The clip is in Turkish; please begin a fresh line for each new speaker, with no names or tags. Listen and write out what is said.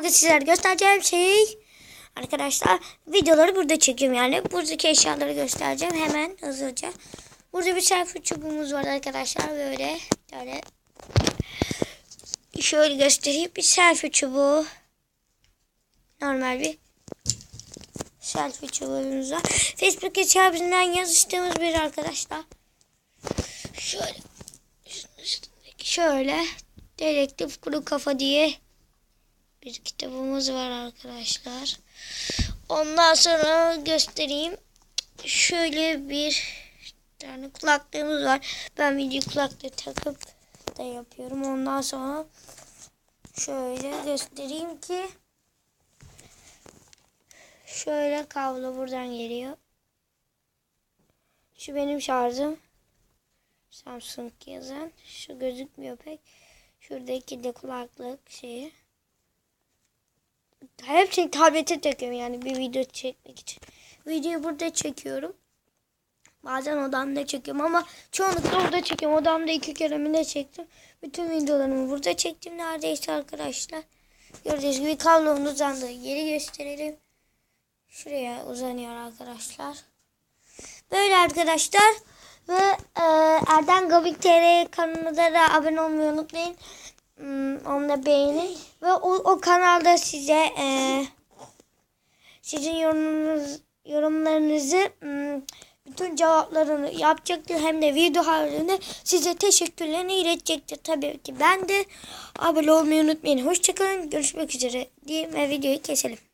Bugün sizlere göstereceğim şey. Arkadaşlar videoları burada çekiyorum yani. Buradaki eşyaları göstereceğim hemen hızlıca. Burada bir selfie çubuğumuz var arkadaşlar böyle. Yani şöyle göstereyim bir selfie çubuğu. Normal bir selfie çubuğumuz var. Facebook hesabından yazıştığımız bir arkadaşlar. Şöyle. Şöyle. Dedektif kuru kafa diye bir kitabımız var arkadaşlar. Ondan sonra göstereyim. Şöyle bir tane kulaklığımız var. Ben video kulaklığı takıp da yapıyorum. Ondan sonra şöyle göstereyim ki şöyle kablo buradan geliyor. Şu benim şarjım. Samsung yazan. Şu gözükmüyor pek. Şuradaki de kulaklık şeyi. Hepsini tablete takıyorum yani bir video çekmek için. Videoyu burada çekiyorum. Bazen odamda çekiyorum ama çoğunlukla burada çekiyorum. Odamda iki kere mi de çektim. Bütün videolarımı burada çektim neredeyse arkadaşlar. Gördüğünüz gibi kablonun uzandığı yeri gösterelim. Şuraya uzanıyor arkadaşlar. Böyle arkadaşlar. Ve e, Erden Gabik TR kanalına da abone olmayı unutmayın. Hmm, onu da beğenin. Ve o, o kanalda size e, sizin yorumunuz, yorumlarınızı hmm, bütün cevaplarını yapacaktır. Hem de video halinde size teşekkürlerini iletecektir. Tabii ki ben de abone olmayı unutmayın. Hoşçakalın. Görüşmek üzere diyeyim ve videoyu keselim.